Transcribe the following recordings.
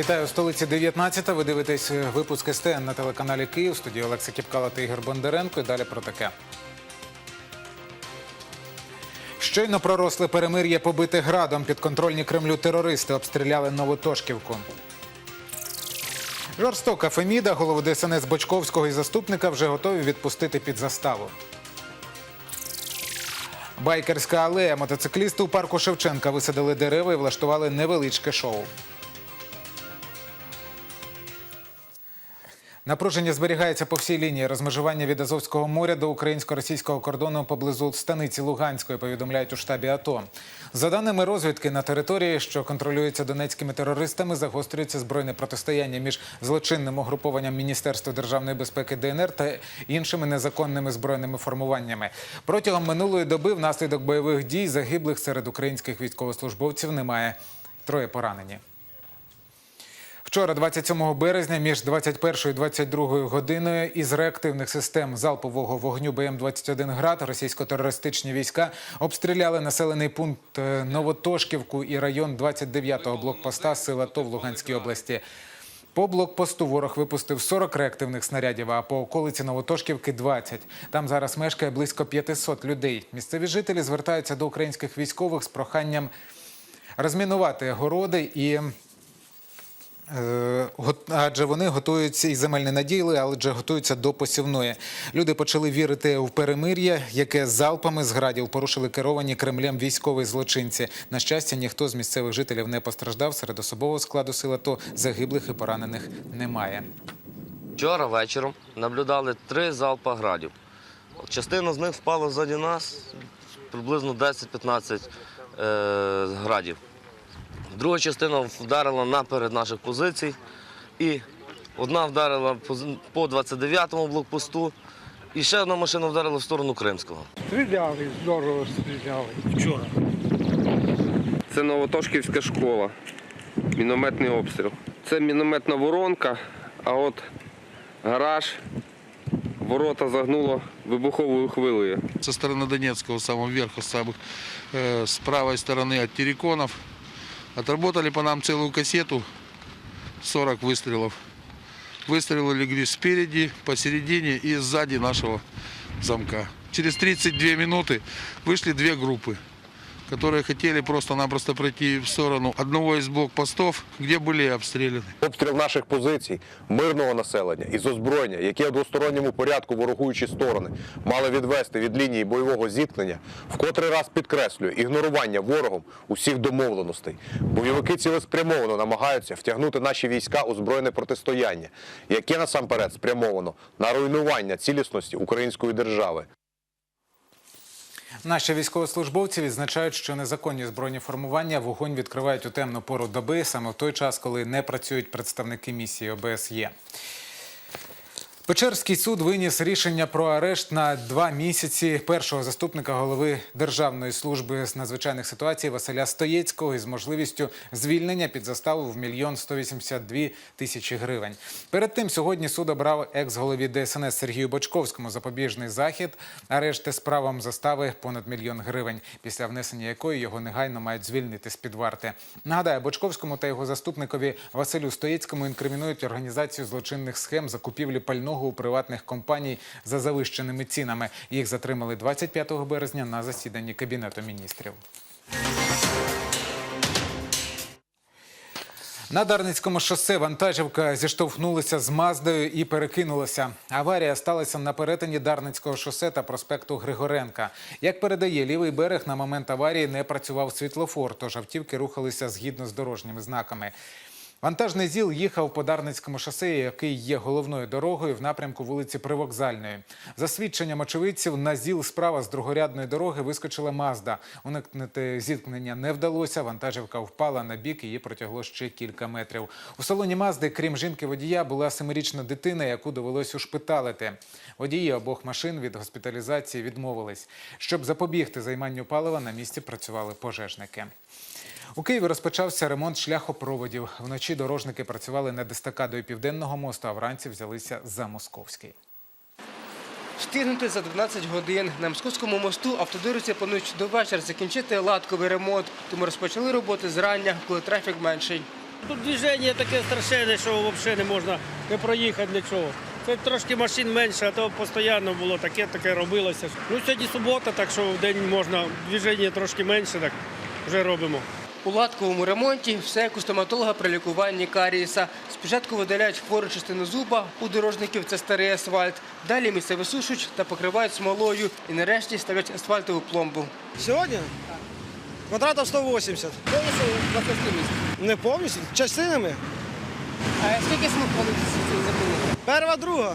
Вітаю у столиці 19. Ви дивитесь е, випуск СТН на телеканалі Київ. В студії Олекса Кіпкала та Ігор Бондаренко. І далі про таке. Щойно проросли перемир'я побите градом. Підконтрольні Кремлю терористи обстріляли Новотошківку. Жорстока Феміда, голову ДСНС Бочковського і заступника вже готові відпустити під заставу. Байкерська алея. Мотоциклісти у парку Шевченка висадили дерева і влаштували невеличке шоу. Напруження зберігається по всій лінії розмежування від Азовського моря до українсько-російського кордону поблизу станиці Луганської, повідомляють у штабі АТО. За даними розвідки, на території, що контролюється донецькими терористами, загострюється збройне протистояння між злочинним угрупованням Міністерства державної безпеки ДНР та іншими незаконними збройними формуваннями. Протягом минулої доби внаслідок бойових дій загиблих серед українських військовослужбовців немає. Троє поранені. Вчора, 27 березня, між 21 і 22 годиною із реактивних систем залпового вогню БМ-21 «Град» російсько-терористичні війська обстріляли населений пункт е, Новотошківку і район 29-го блокпоста Сил АТО в Луганській області. По блокпосту ворог випустив 40 реактивних снарядів, а по околиці Новотошківки – 20. Там зараз мешкає близько 500 людей. Місцеві жителі звертаються до українських військових з проханням розмінувати городи і Адже вони готуються і земельні наділи, адже готуються до посівної. Люди почали вірити в перемир'я, яке залпами з градів порушили керовані Кремлем військові злочинці. На щастя, ніхто з місцевих жителів не постраждав. Серед особового складу сил АТО загиблих і поранених немає. Вчора вечором наблюдали три залпа градів. Частина з них впала ззаді нас, приблизно 10-15 е, градів. Друга частина вдарила наперед наших позицій. І одна вдарила поз- по 29-му блокпосту, і ще одна машина вдарила в сторону Кримського. Стріляли, здорово стріляли. Вчора. Це Новотошківська школа. Мінометний обстріл. Це мінометна воронка, а от гараж, ворота загнуло вибуховою хвилею. со стороны Донецкого, самого верха, самых, э, с правой стороны от Тереконов. Отработали по нам целую кассету, 40 выстрелов. Выстрелы легли спереди, посередине и сзади нашего замка. Через 32 минуты вышли две группы, которые хотели просто-напросто пройти в сторону одного из блокпостов, где были обстреляны. Обстріл наших позицій, мирного населення із озброєння, яке у двосторонньому порядку ворогуючі сторони мали відвести від лінії бойового зіткнення, в котрий раз підкреслює ігнорування ворогом усіх домовленостей. Бойовики цілеспрямовано намагаються втягнути наші війська у збройне протистояння, яке насамперед спрямовано на руйнування цілісності української держави. Наші військовослужбовці відзначають, що незаконні збройні формування вогонь відкривають у темну пору доби, саме в той час, коли не працюють представники місії ОБСЄ. Печерський суд виніс рішення про арешт на два місяці першого заступника голови Державної служби з надзвичайних ситуацій Василя Стоєцького із можливістю звільнення під заставу в мільйон 182 тисячі гривень. Перед тим сьогодні суд обрав екс-голові ДСНС Сергію Бочковському запобіжний захід, арешти з правом застави понад мільйон гривень, після внесення якої його негайно мають звільнити з під варти. Нагадаю, Бочковському та його заступникові Василю Стоєцькому інкримінують організацію злочинних схем закупівлі пального у приватних компаній за завищеними цінами. Їх затримали 25 березня на засіданні Кабінету міністрів. На Дарницькому шосе вантажівка зіштовхнулася з Маздою і перекинулася. Аварія сталася на перетині Дарницького шосе та проспекту Григоренка. Як передає лівий берег, на момент аварії не працював світлофор, тож автівки рухалися згідно з дорожніми знаками. Вантажний ЗІЛ їхав по Дарницькому шосе, який є головною дорогою в напрямку вулиці Привокзальної. За свідченням очевидців, на ЗІЛ справа з другорядної дороги вискочила Мазда. Уникнути зіткнення не вдалося. Вантажівка впала на бік, її протягло ще кілька метрів. У салоні Мазди, крім жінки-водія, була семирічна дитина, яку довелось ушпиталити. Водії обох машин від госпіталізації відмовились. Щоб запобігти займанню палива, на місці працювали пожежники. У Києві розпочався ремонт шляхопроводів. Вночі дорожники працювали над естакадою Південного мосту, а вранці взялися за Московський. Встигнути за 12 годин. На Московському мосту автодориці планують до вечора закінчити латковий ремонт, тому розпочали роботи зрання, коли трафік менший. Тут движення таке страшенне, що взагалі не можна не проїхати нічого. Це трошки машин менше, а то постійно було таке, таке робилося. Ну сьогодні субота, так що в день можна движення трошки менше, так вже робимо. У латковому ремонті все як у стоматолога при лікуванні карієса. Спочатку видаляють хвору частину зуба, у дорожників це старий асфальт. Далі місце висушують та покривають смолою і нарешті ставлять асфальтову пломбу. Сьогодні? Квадратів 180. Повністю власності місць. Не повністю, частинами. А скільки смуг замінити? Перва, друга.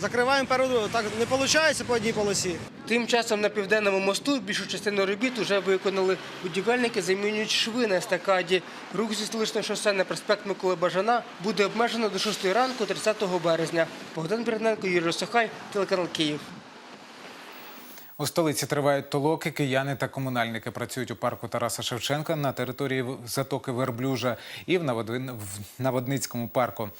Закриваємо перву другу. Так не виходить по одній полосі. Тим часом на південному мосту більшу частину робіт вже виконали. Будівельники замінюють шви на естакаді. Рух зі столичного шосе на проспект Миколи Бажана буде обмежено до 6 ранку 30 березня. Богдан Берденко, Юрій Сохай, телеканал Київ. У столиці тривають толоки. Кияни та комунальники працюють у парку Тараса Шевченка на території затоки Верблюжа і в Наводницькому парку.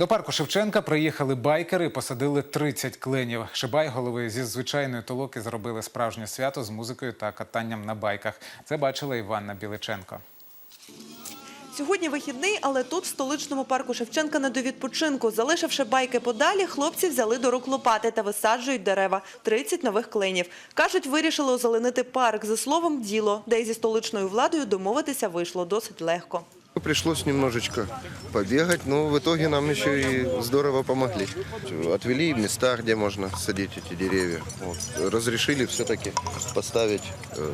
До парку Шевченка приїхали байкери і посадили 30 кленів. Шибай голови зі звичайної толоки зробили справжнє свято з музикою та катанням на байках. Це бачила Іванна Біличенко. Сьогодні вихідний, але тут, в столичному парку Шевченка, не до відпочинку. Залишивши байки подалі, хлопці взяли до рук лопати та висаджують дерева. 30 нових клинів. Кажуть, вирішили озеленити парк. За словом, діло, де й зі столичною владою домовитися вийшло досить легко. Пришлось немножечко побегать, но в итоге нам еще и здорово помогли. Отвели места, где можно садить эти деревья. Вот. Разрешили все-таки поставить э,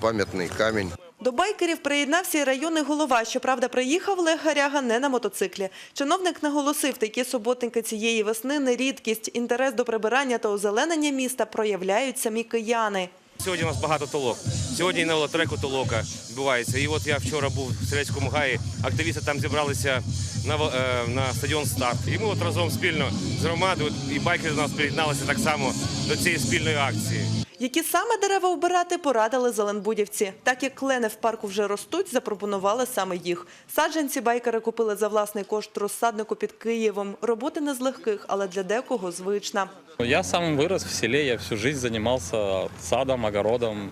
памятный камень. До байкерів приєднався і районний голова. Щоправда, приїхав Олег Гаряга не на мотоциклі. Чиновник наголосив, такі суботники цієї весни не рідкість. Інтерес до прибирання та озеленення міста проявляють самі кияни. Сьогодні у нас багато толок. Сьогодні на велотреку толока відбувається. І от я вчора був в Стрілецькому гаї, активісти там зібралися на, е, на стадіон Старт. І ми от разом спільно з громадою і байкери до нас приєдналися так само до цієї спільної акції. Які саме дерева обирати, порадили зеленбудівці. Так як клени в парку вже ростуть, запропонували саме їх. Саджанці байкери купили за власний кошт розсаднику під Києвом. Роботи не з легких, але для декого звична. Я сам вырос в селе, я всю жизнь занимался садом, огородом,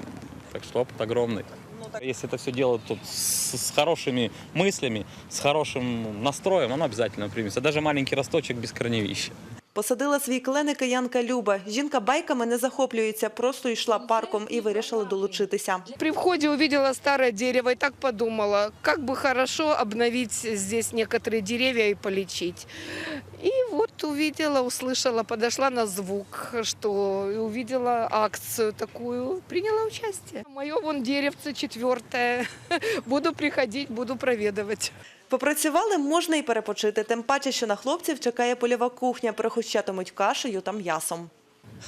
так что опыт огромный. Если это все делать тут с, с хорошими мыслями, с хорошим настроем, оно обязательно примется. Даже маленький росточек без корневища. Посадила свій клени киянка Люба. Жінка байками не захоплюється, просто йшла парком і вирішила долучитися. При входе увидела старое дерево и так подумала, как бы хорошо обновить здесь некоторые деревья и полечить. И вот увидела, услышала, подошла на звук, что и увидела акцию такую, приняла участие. Мое вон деревце четвертое. Буду приходить, буду проведывать. Попрацювали можна і перепочити, тим паче, що на хлопців чекає польова кухня, перехощатимуть кашею та м'ясом.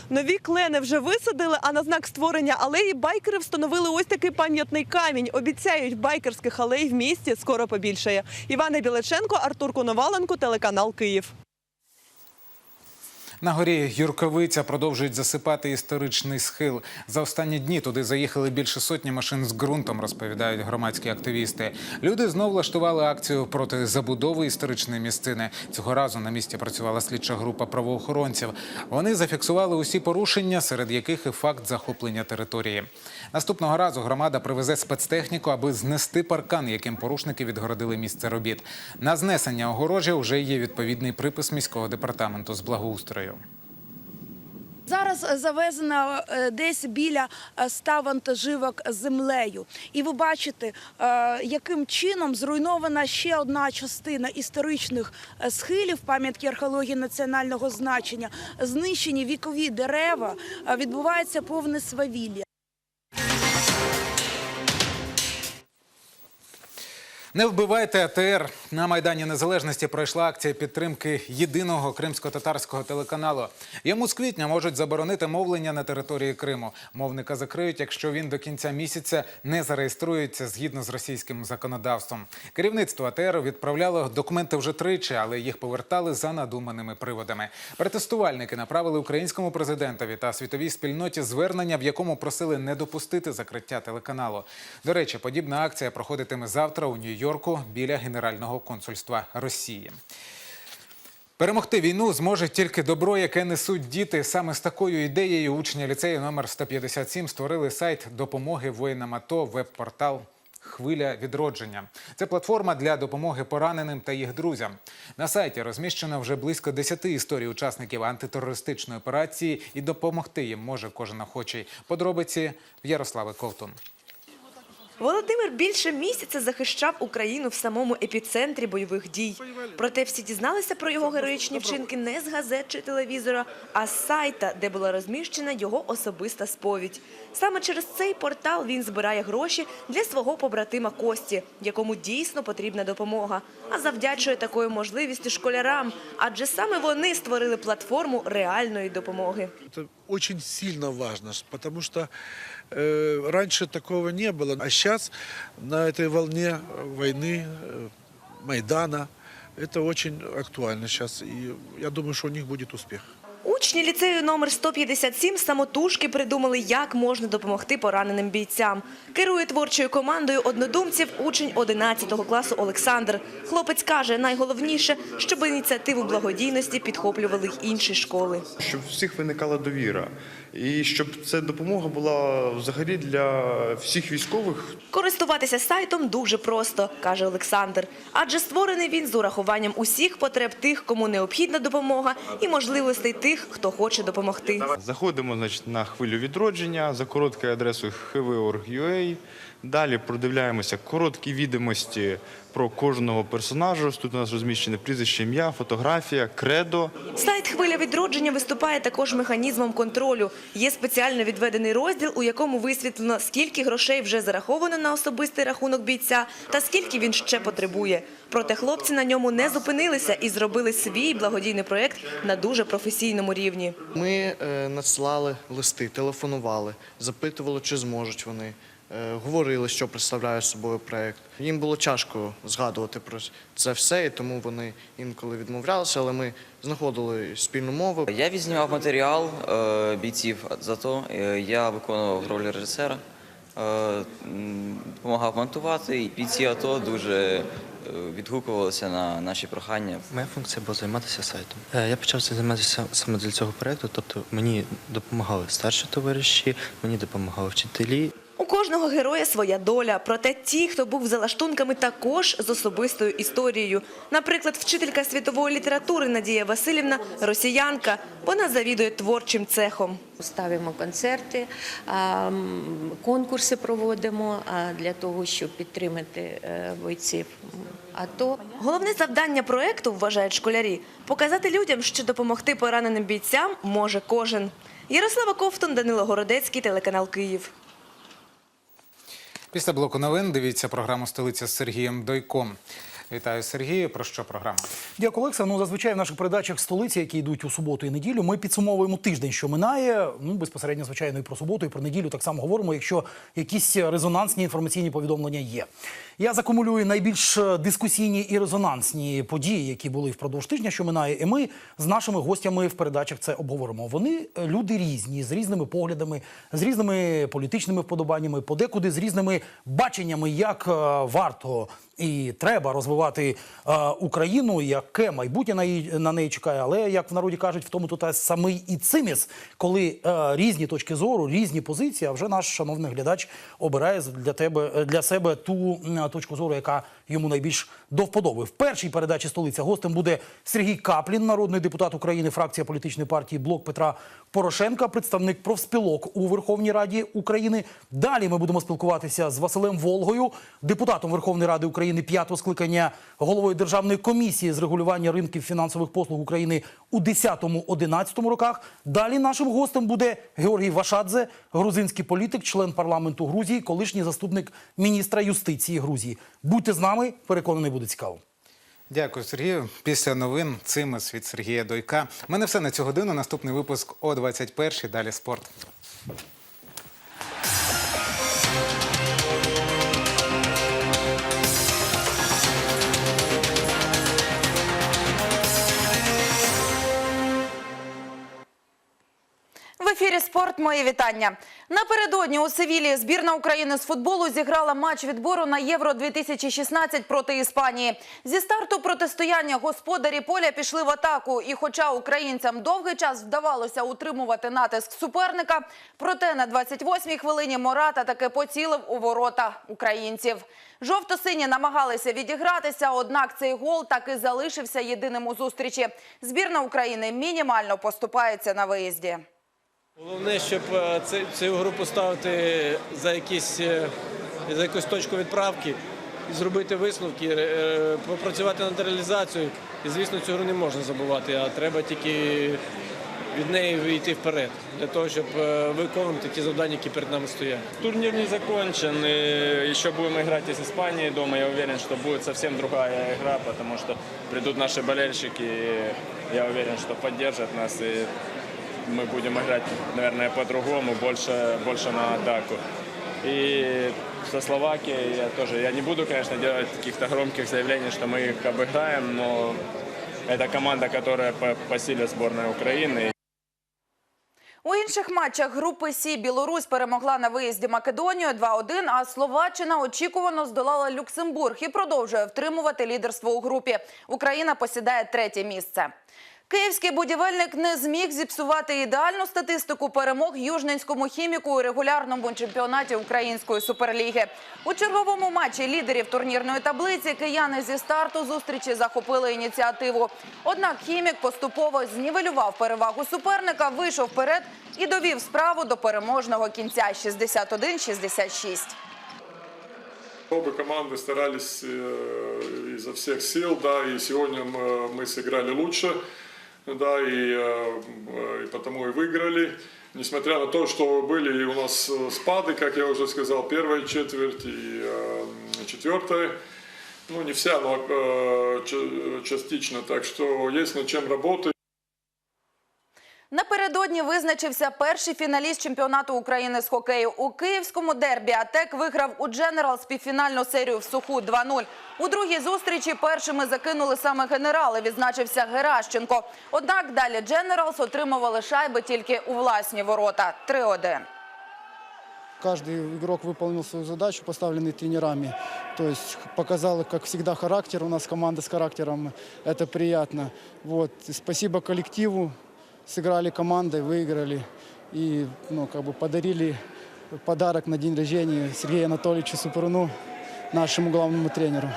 Нові клени вже висадили, а на знак створення алеї байкери встановили ось такий пам'ятний камінь. Обіцяють, байкерських алей в місті скоро побільшає. Івана Біличенко, Артур Коноваленко, телеканал Київ. На горі Юрковиця продовжують засипати історичний схил. За останні дні туди заїхали більше сотні машин з ґрунтом, розповідають громадські активісти. Люди знов влаштували акцію проти забудови історичної місцини. Цього разу на місці працювала слідча група правоохоронців. Вони зафіксували усі порушення, серед яких і факт захоплення території. Наступного разу громада привезе спецтехніку, аби знести паркан, яким порушники відгородили місце робіт. На знесення огорожі вже є відповідний припис міського департаменту з благоустрою. Зараз завезено е, десь біля е, 100 вантажівок землею. І ви бачите, е, яким чином зруйнована ще одна частина історичних е, схилів пам'ятки археології національного значення. Знищені вікові дерева, е, відбувається повне свавілля. Не вбивайте АТР. На Майдані Незалежності пройшла акція підтримки єдиного кримсько-татарського телеканалу. Йому з квітня можуть заборонити мовлення на території Криму. Мовника закриють, якщо він до кінця місяця не зареєструється згідно з російським законодавством. Керівництво АТР відправляло документи вже тричі, але їх повертали за надуманими приводами. Протестувальники направили українському президентові та світовій спільноті звернення, в якому просили не допустити закриття телеканалу. До речі, подібна акція проходитиме завтра у Нью-Йорку біля Генерального консульства Росії. Перемогти війну зможе тільки добро, яке несуть діти. Саме з такою ідеєю учні ліцею номер 157 створили сайт допомоги воїнам АТО, веб-портал Хвиля відродження. Це платформа для допомоги пораненим та їх друзям. На сайті розміщено вже близько 10 історій учасників антитерористичної операції, і допомогти їм може кожен охочий. Подробиці в Ярослави Ковтун. Володимир більше місяця захищав Україну в самому епіцентрі бойових дій. Проте всі дізналися про його героїчні вчинки не з газет чи телевізора, а з сайта, де була розміщена його особиста сповідь. Саме через цей портал він збирає гроші для свого побратима Кості, якому дійсно потрібна допомога. А завдячує такою можливістю школярам, адже саме вони створили платформу реальної допомоги Это очень сильно важно, ш- потому что э, раньше такого не было. А сейчас на этой волне э, войны, э, Майдана, это очень актуально сейчас. И я думаю, что у них будет успех. Учні ліцею номер 157 самотужки придумали, як можна допомогти пораненим бійцям. Керує творчою командою однодумців учень 11 класу Олександр. Хлопець каже, найголовніше, щоб ініціативу благодійності підхоплювали й інші школи. щоб у всіх виникала довіра. І щоб ця допомога була взагалі для всіх військових, Користуватися сайтом дуже просто, каже Олександр. Адже створений він з урахуванням усіх потреб тих, кому необхідна допомога, і можливостей тих, хто хоче допомогти. заходимо значить, на хвилю відродження за короткою адресою hv.org.ua. Далі продивляємося короткі відомості про кожного персонажа. Тут у нас розміщене прізвище, ім'я, фотографія, кредо. Сайт Хвиля відродження виступає також механізмом контролю. Є спеціально відведений розділ, у якому висвітлено, скільки грошей вже зараховано на особистий рахунок бійця та скільки він ще потребує. Проте хлопці на ньому не зупинилися і зробили свій благодійний проєкт на дуже професійному рівні. Ми е, надсилали листи, телефонували, запитували, чи зможуть вони. Е, Говорили, що представляє собою проєкт. Їм було тяжко згадувати про це все, і тому вони інколи відмовлялися, але ми знаходили спільну мову. Я відзнімав матеріал е, бійців, зато е, я виконував роль режисера, е, допомагав монтувати, і бійці АТО дуже відгукувалися на наші прохання. Моя функція була займатися сайтом. Я почав займатися саме для цього проєкту, тобто мені допомагали старші товариші, мені допомагали вчителі. У кожного героя своя доля. Проте ті, хто був за лаштунками, також з особистою історією. Наприклад, вчителька світової літератури Надія Васильівна росіянка. Вона завідує творчим цехом. Ставимо концерти, конкурси проводимо для того, щоб підтримати е, бойців АТО. Головне завдання проекту, вважають школярі, показати людям, що допомогти пораненим бійцям може кожен. Ярослава Ковтун, Данило Городецький, телеканал Київ. Після блоку новин дивіться програму Столиця з Сергієм Дойком. Вітаю Сергію. Про що програма? Дякую, Олекса. Ну зазвичай в наших передачах столиці, які йдуть у суботу і неділю, ми підсумовуємо тиждень, що минає. Ну безпосередньо, звичайно, і про суботу, і про неділю так само говоримо, якщо якісь резонансні інформаційні повідомлення є. Я закумулюю найбільш дискусійні і резонансні події, які були впродовж тижня, що минає. І ми з нашими гостями в передачах це обговоримо. Вони е, люди різні, з різними поглядами, з різними політичними вподобаннями, подекуди з різними баченнями, як е, варто і треба розвивати е, Україну, яке майбутнє на, на неї чекає. Але як в народі кажуть, в тому тут самий і циміс, коли е, різні точки зору, різні позиції. А вже наш шановний глядач обирає для тебе е, для себе ту е, точку зору, яка йому найбільш до вподоби. В першій передачі столиця гостем буде Сергій Каплін, народний депутат України, фракція політичної партії Блок Петра Порошенка, представник профспілок у Верховній Раді України. Далі ми будемо спілкуватися з Василем Волгою, депутатом Верховної Ради України п'ятого скликання, головою Державної комісії з регулювання ринків фінансових послуг України у 10-11 роках. Далі нашим гостем буде Георгій Вашадзе, грузинський політик, член парламенту Грузії, колишній заступник міністра юстиції Грузії. Будьте з нами, переконаний, буде цікаво. Дякую, Сергію. Після новин Цимес від Сергія Дойка. У мене все на цю годину. Наступний випуск о 21 Далі спорт. Ефірі спорт. Мої вітання. Напередодні у Севілії збірна України з футболу зіграла матч відбору на Євро 2016 проти Іспанії. Зі старту протистояння господарі поля пішли в атаку. І, хоча українцям довгий час вдавалося утримувати натиск суперника, проте на 28-й хвилині Мората таки поцілив у ворота українців. Жовто-сині намагалися відігратися, однак цей гол так і залишився єдиним у зустрічі. Збірна України мінімально поступається на виїзді. Головне, щоб е, цю, гру поставити за, якісь, е, за якусь точку відправки, і зробити висновки, е, попрацювати над реалізацією. І, звісно, цю гру не можна забувати, а треба тільки від неї йти вперед, для того, щоб виконувати ті завдання, які перед нами стоять. Турнир не закончен, и еще будем играть и с Испанией дома. Я уверен, что будет совсем другая игра, потому что придут наши болельщики, и я уверен, что поддержат нас, и мы будем играть, наверное, по-другому, больше, больше на атаку. И со Словакией я тоже, я не буду, конечно, делать каких-то громких заявлений, что мы их обыграем, но это команда, которая по, по силе сборной Украины. У інших матчах групи Сі Білорусь перемогла на виїзді Македонію 2-1, а Словаччина очікувано здолала Люксембург і продовжує втримувати лідерство у групі. Україна посідає третє місце. Київський будівельник не зміг зіпсувати ідеальну статистику перемог южненському хіміку у регулярному чемпіонаті Української суперліги. У черговому матчі лідерів турнірної таблиці кияни зі старту зустрічі захопили ініціативу. Однак хімік поступово знівелював перевагу суперника, вийшов вперед і довів справу до переможного кінця 61-66. Оба команды старались э, изо всех сил, да, и сегодня мы, мы сыграли лучше, да, и, э, э, и потому и выиграли. Несмотря на то, что были и у нас э, спады, как я уже сказал, первая четверть и э, четвертая, ну не вся, но э, ча- частично, так что есть над чем работать. Напередодні визначився перший фіналіст чемпіонату України з хокею. У київському дербі АТЕК виграв у Дженерал співфінальну серію в Суху 2-0. У другій зустрічі першими закинули саме генерали, відзначився Геращенко. Однак далі Дженералс отримували шайби тільки у власні ворота. 3-1. Каждый игрок выполнил свою задачу, поставленную тренерами. То есть показал, как всегда, характер. У нас команда с характером. Это приятно. Вот. И спасибо коллективу. сыграли командой, выиграли и ну, как бы подарили подарок на день рождения Сергею Анатольевичу Супруну, нашему главному тренеру.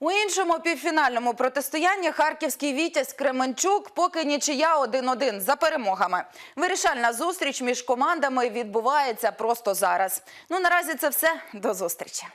У іншому півфінальному протистоянні харківський Вітязь Кременчук поки нічия 1-1 за перемогами. Вирішальна зустріч між командами відбувається просто зараз. Ну наразі це все до зустрічі.